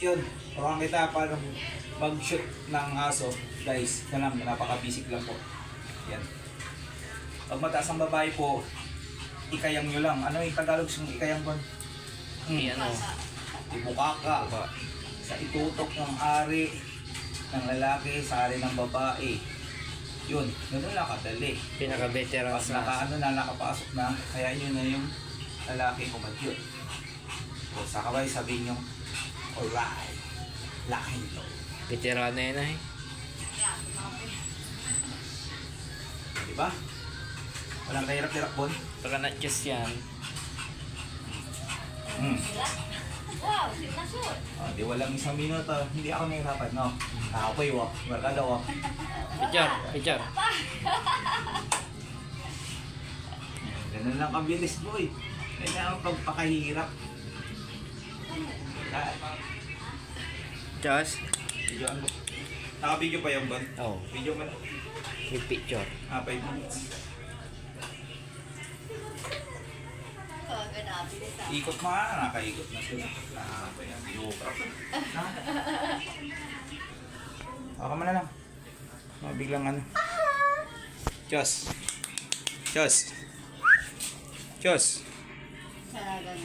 Yun, turuan kita paano mag-shoot ng aso. Guys, yan lang, napaka-basic lang po. Yan. Pag mataas ang babae po, ikayang nyo lang. Ano yung Tagalog yung ikayang po? May ano, Ibukaka. Sa itutok ng ari ng lalaki sa ari ng babae. Yun, ganun lang kadali. pinaka-veteran na. naka, ano na, nakapasok na, kaya yun na yung lalaki kumadyot. O sa kabay sabihin yung, alright, laking to. Veteran na yun ay. Diba? Walang kahirap-hirap bon. Pagka na-chess yan, Hmm. Wow, sinasot. O, di walang isang minuto, hindi ako nahihirapan, no? Nakapoy, wo. Markada, wo. picture, picture. Ganun lang kabilis, boy. Kaya ang pagpakahirap. Just, Video ano? Naka-video pa yung bon? oh, Video mo na. with picture. Ah, 5 minutes. Ikot mo nga, nakaikot na sila. Ah, ba yan? Yukap. Ako mo na lang. Oh, biglang ano. Diyos. Diyos. Diyos. Ganun.